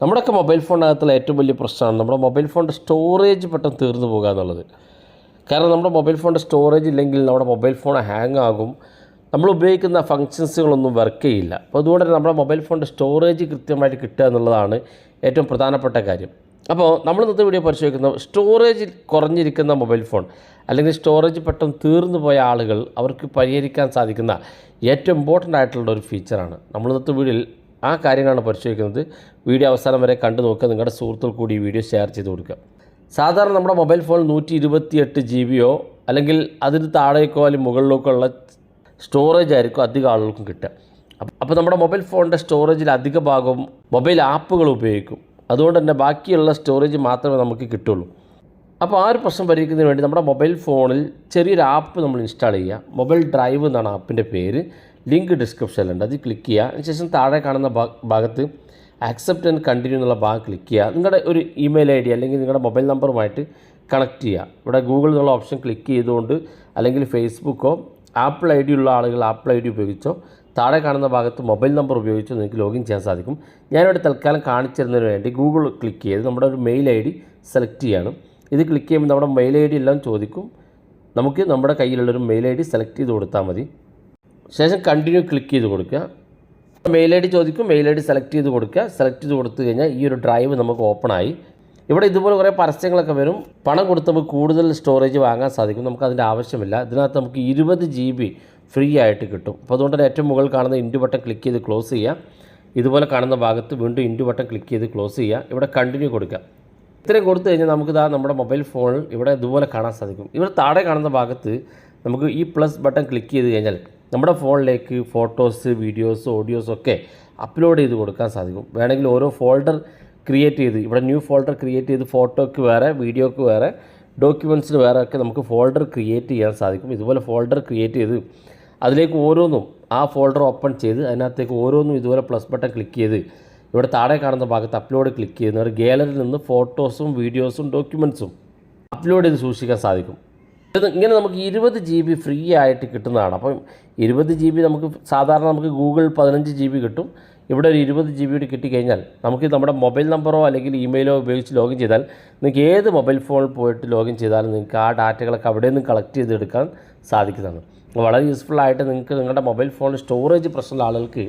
നമ്മുടെയൊക്കെ മൊബൈൽ ഫോണിനകത്തുള്ള ഏറ്റവും വലിയ പ്രശ്നമാണ് നമ്മുടെ മൊബൈൽ ഫോണിന്റെ സ്റ്റോറേജ് പെട്ടെന്ന് തീർന്നു പോകുക എന്നുള്ളത്. കാരണം നമ്മുടെ മൊബൈൽ ഫോണിന്റെ സ്റ്റോറേജ് ഇല്ലെങ്കിൽ നമ്മുടെ മൊബൈൽ ഫോൺ ഹാങ് ആകും. നമ്മൾ ഉപയോഗിക്കുന്ന ഫങ്ഷൻസുകളൊന്നും വർക്ക് ചെയ്യില്ല. അപ്പോൾ അതുകൊണ്ട് തന്നെ നമ്മുടെ മൊബൈൽ ഫോണിന്റെ സ്റ്റോറേജ് കൃത്യമായിട്ട് കിട്ടുക എന്നുള്ളതാണ് ഏറ്റവും പ്രധാനപ്പെട്ട കാര്യം. അപ്പോൾ നമ്മൾ ഇന്നത്തെ വീഡിയോ പരിശോധിക്കുന്ന സ്റ്റോറേജ് കുറഞ്ഞിരിക്കുന്ന മൊബൈൽ ഫോൺ അല്ലെങ്കിൽ സ്റ്റോറേജ് പെട്ടെന്ന് തീർന്നു പോയ ആളുകൾ അവർക്ക് പരിഹരിക്കാൻ സാധിക്കുന്ന ഏറ്റവും ഇമ്പോർട്ടന്റ് ആയിട്ടുള്ള ഒരു ഫീച്ചറാണ്. നമ്മൾ ഇന്നത്തെ വീഡിയോയിൽ ആ കാര്യങ്ങളാണ് പരിശോധിക്കുന്നത്. വീഡിയോ അവസാനം വരെ കണ്ടു നോക്കുക. നിങ്ങളുടെ സുഹൃത്തുക്കൾ കൂടി ഈ വീഡിയോ ഷെയർ ചെയ്ത് കൊടുക്കുക. സാധാരണ നമ്മുടെ മൊബൈൽ ഫോൺ നൂറ്റി ഇരുപത്തിയെട്ട് ജി ബിയോ അല്ലെങ്കിൽ അതിന് താഴേക്കോ അല്ലെങ്കിൽ മുകളിലേക്കോ ഉള്ള സ്റ്റോറേജ് ആയിരിക്കും അധികം ആളുകൾക്കും കിട്ടുക. അപ്പ- അപ്പോൾ നമ്മുടെ മൊബൈൽ ഫോണിന്റെ സ്റ്റോറേജിൽ അധിക ഭാഗവും മൊബൈൽ ആപ്പുകൾ ഉപയോഗിക്കും. അതുകൊണ്ട് തന്നെ ബാക്കിയുള്ള സ്റ്റോറേജ് മാത്രമേ നമുക്ക് കിട്ടുള്ളൂ. അപ്പോൾ ആ ഒരു പ്രശ്നം പരിഹരിക്കുന്നതിന് വേണ്ടി നമ്മുടെ മൊബൈൽ ഫോണിൽ ചെറിയൊരു ആപ്പ് നമ്മൾ ഇൻസ്റ്റാൾ ചെയ്യുക. മൊബൈൽ ഡ്രൈവ് എന്നാണ് ആപ്പിന്റെ പേര്. ലിങ്ക് ഡിസ്ക്രിപ്ഷനിലുണ്ട്. അത് ക്ലിക്ക് ചെയ്യുക. അതിനുശേഷം താഴെ കാണുന്ന ഭാഗത്ത് ആക്സെപ്റ്റ് ആൻഡ് കണ്ടിന്യൂ എന്നുള്ള ഭാഗം ക്ലിക്ക് ചെയ്യുക. നിങ്ങളുടെ ഒരു ഇമെയിൽ ഐ ഡി അല്ലെങ്കിൽ നിങ്ങളുടെ മൊബൈൽ നമ്പറുമായിട്ട് കണക്ട് ചെയ്യുക. ഇവിടെ ഗൂഗിൾ എന്നുള്ള ഓപ്ഷൻ ക്ലിക്ക് ചെയ്തുകൊണ്ട് അല്ലെങ്കിൽ ഫേസ്ബുക്കോ ആപ്പിൾ ഐ ഡി ഉള്ള ആളുകൾ ആപ്പിൾ ഐ ഡി ഉപയോഗിച്ചോ താഴെ കാണുന്ന ഭാഗത്ത് മൊബൈൽ നമ്പർ ഉപയോഗിച്ചോ നിങ്ങൾക്ക് ലോഗിൻ ചെയ്യാൻ സാധിക്കും. ഞാനിവിടെ തൽക്കാലം കാണിച്ചിരുന്നതിന് വേണ്ടി ഗൂഗിൾ ക്ലിക്ക് ചെയ്ത് നമ്മുടെ ഒരു മെയിൽ ഐ ഡി സെലക്ട് ചെയ്യണം. ഇത് ക്ലിക്ക് ചെയ്യുമ്പോൾ നമ്മുടെ മെയിൽ ഐ ഡി എല്ലാം ചോദിക്കും. നമുക്ക് നമ്മുടെ കയ്യിലുള്ളൊരു മെയിൽ ഐ ഡി സെലക്ട് ചെയ്ത് കൊടുത്താൽ മതി. ശേഷം കണ്ടിന്യൂ ക്ലിക്ക് ചെയ്ത് കൊടുക്കുക. മെയിൽ ഐ ഡി ചോദിക്കും മെയിൽ ഐ ഡി സെലക്ട് ചെയ്ത് കൊടുക്കുക. സെലക്ട് ചെയ്ത് കൊടുത്തു കഴിഞ്ഞാൽ ഈ ഒരു ഡ്രൈവ് നമുക്ക് ഓപ്പൺ ആയി. ഇവിടെ ഇതുപോലെ കുറേ പരസ്യങ്ങളൊക്കെ വരും. പണം കൊടുത്ത് നമുക്ക് കൂടുതൽ സ്റ്റോറേജ് വാങ്ങാൻ സാധിക്കും. നമുക്ക് അതിന്റെ ആവശ്യമില്ല. ഇതിനകത്ത് നമുക്ക് ഇരുപത് ജി ബി ഫ്രീ ആയിട്ട് കിട്ടും. അപ്പോൾ അതുകൊണ്ട് തന്നെ ഏറ്റവും മുകളിൽ കാണുന്ന ഇൻഡു ബട്ടൺ ക്ലിക്ക് ചെയ്ത് ക്ലോസ് ചെയ്യുക. ഇതുപോലെ കാണുന്ന ഭാഗത്ത് വീണ്ടും ഇൻഡു ബട്ടൺ ക്ലിക്ക് ചെയ്ത് ക്ലോസ് ചെയ്യുക. ഇവിടെ കണ്ടിന്യൂ കൊടുക്കുക. ഇത്രയും കൊടുത്തു കഴിഞ്ഞാൽ നമുക്കിതാ നമ്മുടെ മൊബൈൽ ഫോണിൽ ഇവിടെ ഇതുപോലെ കാണാൻ സാധിക്കും. ഇവിടെ താഴെ കാണുന്ന ഭാഗത്ത് നമുക്ക് ഈ പ്ലസ് ബട്ടൺ ക്ലിക്ക് ചെയ്ത് കഴിഞ്ഞാൽ നമ്മുടെ ഫോണിലേക്ക് ഫോട്ടോസ് വീഡിയോസ് ഓഡിയോസ് ഒക്കെ അപ്ലോഡ് ചെയ്ത് കൊടുക്കാൻ സാധിക്കും. വേണമെങ്കിൽ ഓരോ ഫോൾഡർ ക്രിയേറ്റ് ചെയ്ത് ഇവിടെ ന്യൂ ഫോൾഡർ ക്രിയേറ്റ് ചെയ്ത് ഫോട്ടോയ്ക്ക് വേറെ വീഡിയോയ്ക്ക് വേറെ ഡോക്യുമെന്റ്സിന് വേറെ ഒക്കെ നമുക്ക് ഫോൾഡർ ക്രിയേറ്റ് ചെയ്യാൻ സാധിക്കും. ഇതുപോലെ ഫോൾഡർ ക്രിയേറ്റ് ചെയ്ത് അതിലേക്ക് ഓരോന്നും ആ ഫോൾഡർ ഓപ്പൺ ചെയ്ത് അതിനകത്തേക്ക് ഓരോന്നും ഇതുപോലെ പ്ലസ് ബട്ടൺ ക്ലിക്ക് ചെയ്ത് ഇവിടെ താഴെ കാണുന്ന ഭാഗത്ത് അപ്ലോഡ് ക്ലിക്ക് ചെയ്യുന്നവർ ഗാലറിയിൽ നിന്ന് ഫോട്ടോസും വീഡിയോസും ഡോക്യുമെന്റ്സും അപ്ലോഡ് ചെയ്ത് സൂക്ഷിക്കാൻ സാധിക്കും. ഇത് ഇങ്ങനെ നമുക്ക് ഇരുപത് ജി ബി ഫ്രീ ആയിട്ട് കിട്ടുന്നതാണ്. അപ്പം ഇരുപത് ജി ബി നമുക്ക് സാധാരണ നമുക്ക് ഗൂഗിൾ പതിനഞ്ച് ജി ബി കിട്ടും. ഇവിടെ ഒരു ഇരുപത് ജി ബി കൂടി കിട്ടിക്കഴിഞ്ഞാൽ നമുക്ക് നമ്മുടെ മൊബൈൽ നമ്പറോ അല്ലെങ്കിൽ ഇമെയിലോ ഉപയോഗിച്ച് ലോഗിൻ ചെയ്താൽ നിങ്ങൾക്ക് ഏത് മൊബൈൽ ഫോണിൽ പോയിട്ട് ലോഗിൻ ചെയ്താലും നിങ്ങൾക്ക് ആ ഡാറ്റകളൊക്കെ അവിടെ നിന്ന് കളക്ട് ചെയ്തെടുക്കാൻ സാധിക്കുന്നതാണ്. വളരെ യൂസ്ഫുൾ ആയിട്ട് നിങ്ങൾക്ക് നിങ്ങളുടെ മൊബൈൽ ഫോണിൽ സ്റ്റോറേജ് പ്രശ്നമുള്ള ആളുകൾക്ക്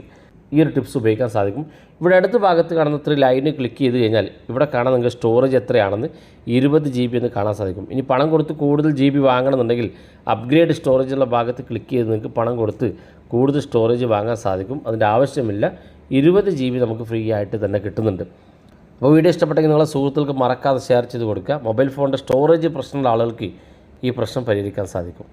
ഈ ഒരു ടിപ്സ് ഉപയോഗിക്കാൻ സാധിക്കും. ഇവിടെ അടുത്ത ഭാഗത്ത് കാണുന്ന ഇത്ര ലൈന് ക്ലിക്ക് ചെയ്ത് കഴിഞ്ഞാൽ ഇവിടെ കാണാൻ നിങ്ങൾക്ക് സ്റ്റോറേജ് എത്രയാണെന്ന് ഇരുപത് ജി ബി എന്ന് കാണാൻ സാധിക്കും. ഇനി പണം കൊടുത്ത് കൂടുതൽ ജി ബി വാങ്ങണമെന്നുണ്ടെങ്കിൽ അപ്ഗ്രേഡ് സ്റ്റോറേജ് ഉള്ള ഭാഗത്ത് ക്ലിക്ക് ചെയ്ത് നിങ്ങൾക്ക് പണം കൊടുത്ത് കൂടുതൽ സ്റ്റോറേജ് വാങ്ങാൻ സാധിക്കും. അതിന്റെ ആവശ്യമില്ല. ഇരുപത് ജി ബി നമുക്ക് ഫ്രീ ആയിട്ട് തന്നെ കിട്ടുന്നുണ്ട്. അപ്പോൾ വീഡിയോ ഇഷ്ടപ്പെട്ടെങ്കിൽ നിങ്ങളെ സുഹൃത്തുക്കൾക്ക് മറക്കാതെ ഷെയർ ചെയ്ത് കൊടുക്കുക. മൊബൈൽ ഫോണിന്റെ സ്റ്റോറേജ് പ്രശ്നമുള്ള ആളുകൾക്ക് ഈ പ്രശ്നം പരിഹരിക്കാൻ സാധിക്കും.